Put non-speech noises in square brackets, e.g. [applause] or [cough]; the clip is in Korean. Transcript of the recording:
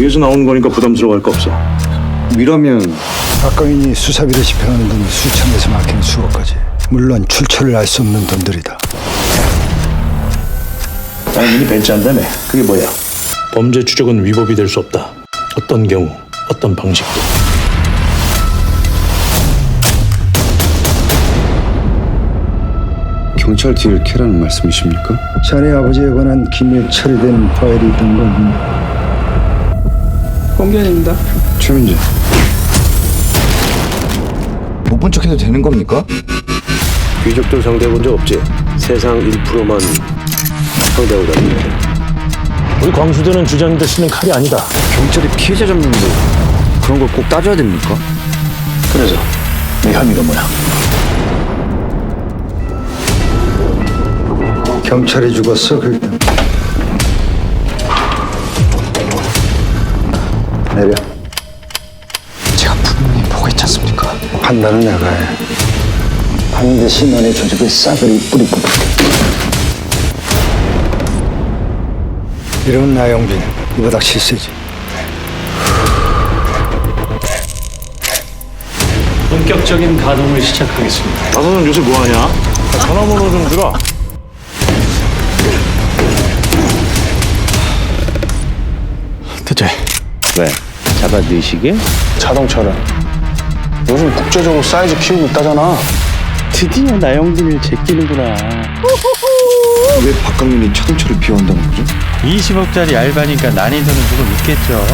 위에서 나오는 거니까 부담스러워할 거 없어. 위라면 박강인이 수사비를 집행하는 돈이 수천에서 막히는 수억까지 물론 출처를 알 수 없는 돈들이다 당연히 벤치한다며. 그게 뭐야? 범죄 추적은 위법이 될 수 없다. 어떤 경우, 어떤 방식도. 경찰 뒤를 캐라는 말씀이십니까? 자네 아버지에 관한 기밀 처리된 파일이 있던 건 공견입니다. 최민재. 못 본 척해도 되는 겁니까? 귀족들 상대해본 적 없지? 세상 1%만 상대하고 다니는데 우리 광수대는 주장인데 쓰는 칼이 아니다. 경찰이 피해자 잡는데 그런 걸 꼭 따져야 됩니까? 그래서 네 혐의가 뭐야? 경찰이 죽었어 그때 내려 제가 분명히 보고 있지 않습니까? 판단은 내가 해 반드시 너네 조직에 싸그리 뿌리고 이름은 나영빈 이보다 실세지 본격적인 가동을 시작하겠습니다. 나사는 요새 뭐하냐? 전화번호 좀 들어. 왜? 잡아 넣으시게? 자동차를 요즘 국제적으로 사이즈 키우고 있다잖아. 드디어 나영진을 제끼는구나 [laughs] 왜 박강민이 자동차를 비워한다는 거죠? 20억짜리 알바니까 난이도는 조금 있겠죠.